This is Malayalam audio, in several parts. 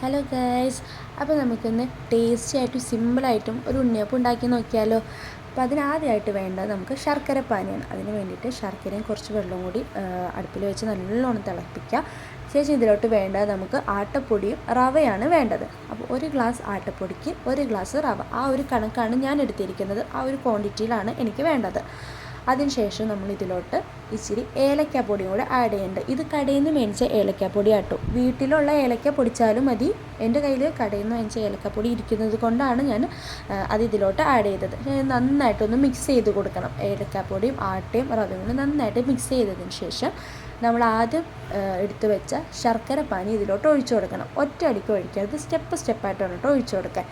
ഹലോ ഗൈസ് അപ്പോൾ നമുക്കിന്ന് ടേസ്റ്റി ആയിട്ടും സിമ്പിളായിട്ടും ഒരു ഉണ്ണിയപ്പം ഉണ്ടാക്കി നോക്കിയാലോ? അപ്പോൾ അതിനാദ്യമായിട്ട് വേണ്ടത് നമുക്ക് ശർക്കര പാനിയാണ് അതിന് വേണ്ടിയിട്ട് ശർക്കരയും കുറച്ച് വെള്ളവും കൂടി അടുപ്പിൽ വെച്ച് നല്ലോണം തിളപ്പിക്കുക. ശേഷം ഇതിലോട്ട് വേണ്ടത് നമുക്ക് ആട്ടപ്പൊടിയും റവയാണ് വേണ്ടത്. അപ്പോൾ ഒരു ഗ്ലാസ് ആട്ടപ്പൊടിക്ക് ഒരു ഗ്ലാസ് റവ. ആ ഒരു കണക്കാണ് ഞാൻ എടുത്തിരിക്കുന്നത്. ആ ഒരു ക്വാണ്ടിറ്റിയിലാണ് എനിക്ക് വേണ്ടത്. അതിനുശേഷം നമ്മൾ ഇതിലോട്ട് ഇച്ചിരി ഏലക്കാപ്പൊടിയും കൂടെ ആഡ് ചെയ്യേണ്ടത് ഇത് കടയിൽ നിന്ന് മേടിച്ച ഏലക്കാപ്പൊടി ആട്ടോ. വീട്ടിലുള്ള ഏലക്ക പൊടിച്ചാലും മതി. എന്റെ കയ്യിൽ കടയിൽ നിന്ന് മേടിച്ച ഏലക്കാപ്പൊടി ഇരിക്കുന്നത് കൊണ്ടാണ് ഞാൻ അത് ഇതിലോട്ട് ആഡ് ചെയ്തത്. നന്നായിട്ടൊന്ന് മിക്സ് ചെയ്ത് കൊടുക്കണം. ഏലക്കാപ്പൊടിയും ആട്ടയും റവയും കൂടി നന്നായിട്ട് മിക്സ് ചെയ്തതിന് ശേഷം നമ്മൾ ആദ്യം എടുത്തു വെച്ച ശർക്കര പാനി ഇതിലോട്ട് ഒഴിച്ചു കൊടുക്കണം. ഒറ്റ അടിക്ക് ഒഴിക്കരുത്. സ്റ്റെപ്പ് സ്റ്റെപ്പായിട്ടാണ് കേട്ടോ ഒഴിച്ചു കൊടുക്കാൻ.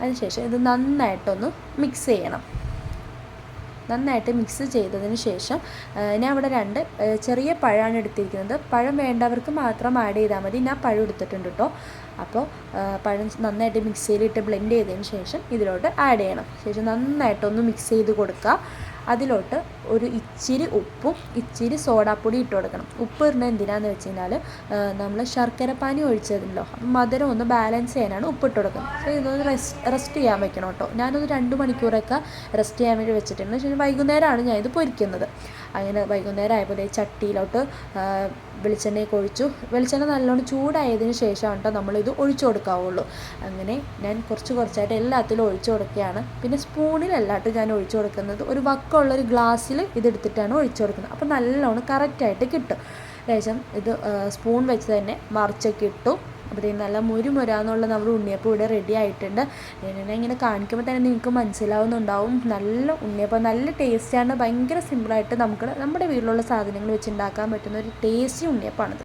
അതിനുശേഷം ഇത് നന്നായിട്ടൊന്ന് മിക്സ് ചെയ്യണം. നന്നായിട്ട് മിക്സ് ചെയ്തതിന് ശേഷം ഞാൻ ഇവിടെ രണ്ട് ചെറിയ പഴമാണ് എടുത്തിരിക്കുന്നത്. പഴം വേണ്ടവർക്ക് മാത്രം ആഡ് ചെയ്താൽ മതി. ഞാൻ പഴം എടുത്തിട്ടുണ്ട് കേട്ടോ അപ്പോൾ പഴം നന്നായിട്ട് മിക്സിയിലിട്ട് ബ്ലെൻഡ് ചെയ്തതിന് ശേഷം ഇതിലോട്ട് ആഡ് ചെയ്യണം. ശേഷം നന്നായിട്ടൊന്ന് മിക്സ് ചെയ്ത് കൊടുക്കുക അതിലോട്ട് ഒരു ഇച്ചിരി ഉപ്പും ഇച്ചിരി സോഡാപ്പൊടി ഇട്ട് കൊടുക്കണം. ഉപ്പ് ഇടുന്നത് എന്തിനാന്ന് വെച്ച് കഴിഞ്ഞാൽ നമ്മൾ ശർക്കര പാനി ഒഴിച്ചതല്ലോ അപ്പം മധുരം ഒന്ന് ബാലൻസ് ചെയ്യാനാണ് ഉപ്പ് ഇട്ട് കൊടുക്കുന്നത്. സോ ഇതൊന്ന് റെസ്റ്റ് റെസ്റ്റ് ചെയ്യാൻ വെക്കണം കേട്ടോ. ഞാനൊന്ന് രണ്ട് മണിക്കൂറൊക്കെ റെസ്റ്റ് ചെയ്യാൻ വേണ്ടി വെച്ചിട്ടുണ്ട്. പക്ഷേ വൈകുന്നേരമാണ് ഞാൻ ഇത് പൊരിക്കുന്നത്. അങ്ങനെ വൈകുന്നേരം ആയപ്പോൾ ചട്ടിയിലോട്ട് വെളിച്ചെണ്ണയൊക്കെ ഒഴിച്ചു. വെളിച്ചെണ്ണ നല്ലോണം ചൂടായതിന് ശേഷമാണ് കേട്ടോ നമ്മളിത് ഒഴിച്ചു കൊടുക്കാവുള്ളൂ. അങ്ങനെ ഞാൻ കുറച്ച് കുറച്ചായിട്ട് എല്ലാത്തിലും ഒഴിച്ചു കൊടുക്കുകയാണ്. പിന്നെ സ്പൂണിലല്ലാട്ട് ഞാൻ ഒഴിച്ചു കൊടുക്കുന്നത് ഒരു വക്കമുള്ള ഒരു ഗ്ലാസ്സിൽ ഇതെടുത്തിട്ടാണ് ഒഴിച്ചു കൊടുക്കുന്നത്. അപ്പോൾ നല്ലോണം കറക്റ്റായിട്ട് കിട്ടും. ശേഷം ഇത് സ്പൂൺ വെച്ച് തന്നെ മറിച്ചൊക്കെ ഇട്ടു. അപ്പോഴത്തേക്കും നല്ല മുരുമുരാന്നുള്ള നമ്മുടെ ഉണ്ണിയപ്പം ഇവിടെ റെഡി ആയിട്ടുണ്ട്. ഞാൻ ഇങ്ങനെ കാണിക്കുമ്പോൾ തന്നെ നിങ്ങൾക്ക് മനസ്സിലാവുന്നുണ്ടാവും. നല്ല ഉണ്ണിയപ്പം നല്ല ടേസ്റ്റാണ് ഭയങ്കര സിമ്പിളായിട്ട് നമുക്ക് നമ്മുടെ വീട്ടിലുള്ള സാധനങ്ങൾ വെച്ച് ഉണ്ടാക്കാൻ പറ്റുന്ന ഒരു ടേസ്റ്റി ഉണ്ണിയപ്പമാണിത്